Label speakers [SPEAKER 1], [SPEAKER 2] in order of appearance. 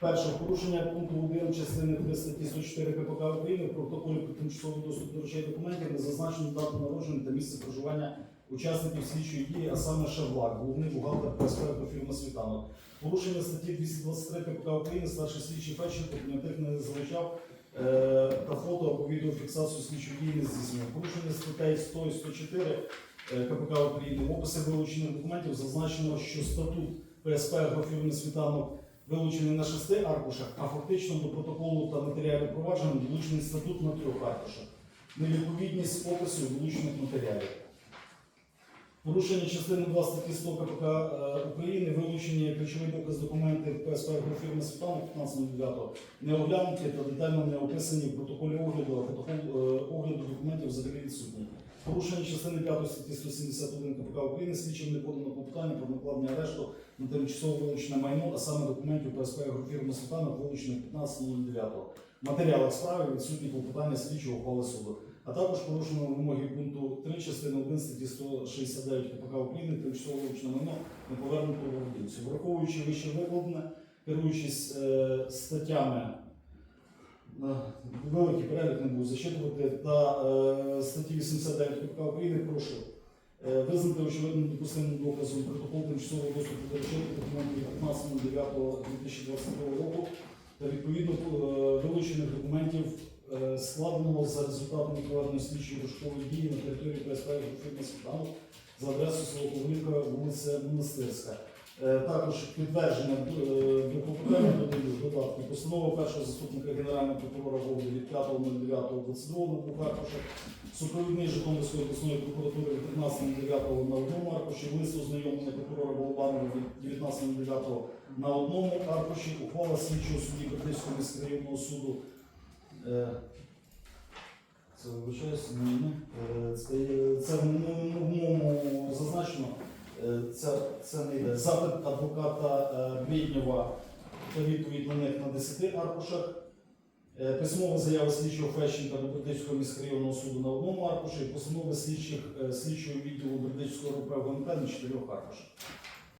[SPEAKER 1] Перше порушення пункту 1 частини 3 статті 104 КПК України в протоколі про тимчасовий доступ до речей документів не зазначено дату народження та місце проживання учасників слідчої дії, а саме Шевлак, головний бухгалтер ПСП фірми Світанок. Порушення статті 223 КПК України старший слідчий Федченко понятих не залучав е, та фото або відеофіксацію слідчої дії не здійснював. Порушення статей 100 і 104 е, КПК України в описі вилучених документів зазначено, що статут ПСП агрофірми Світанок вилучений на шести аркушах, а фактично до протоколу та матеріалів провадження долучений статут на трьох аркушах. Невідповідність опису долучених матеріалів. Порушення частини 2 статті 100 КПК е, України, вилучені ключові доказ документи ПСП фірми Світанок 15.09 не оглянуті та детально не описані в протоколі огляду, а протокол е, огляду документів взагалі. Порушення частини 5 статті 171 КПК України слідчим не подано клопотання про накладення арешту на тимчасово вилучене майно, а саме документів ПСП агрофірми Світанок, вилучених 15.09. В матеріалах справи відсутні клопотання слідчого ухвали суду. А також порушено вимоги пункту 3 частини 1 статті 169 КПК України тимчасово вилучене майно не повернуто володінцю. Враховуючи вище викладене, керуючись е, статтями, великий перелік не буду зачитувати, та е, статті 89 КПК України прошу е, визнати очевидним допустимим доказом протокол тимчасового доступу до речей документів 15.09.2022 року та відповідно е, вилучених документів е, складеного за результатами проведення слідчої розшукової дії на території ПСП Світанок за адресою село Ковлівка, вулиця Монастирська. Е, Також підтвердження клопотання додаю додатку. Постанова першого заступника генерального прокурора Голови від 5.09.22 на аркушах, супровідний Житомирської обласної прокуратури від 15.09 на одному аркуші, лист ознайомлення прокурора Голованова від 19.09 на одному аркуші, ухвала слідчого судді Бердичського міськрайонного суду. Е, Це вибачаюсь, ні. Е, Це, це в моєму зазначено. Е, Це, це не йде. Запит адвоката е, та відповідь на них на 10 аркушах. Е, Письмова заява слідчого Фещенка до Бердичського міськрайонного суду на одному аркуші, і постанови слідчих, е, слідчого відділу Бердичського РП ГНП на чотирьох аркушах.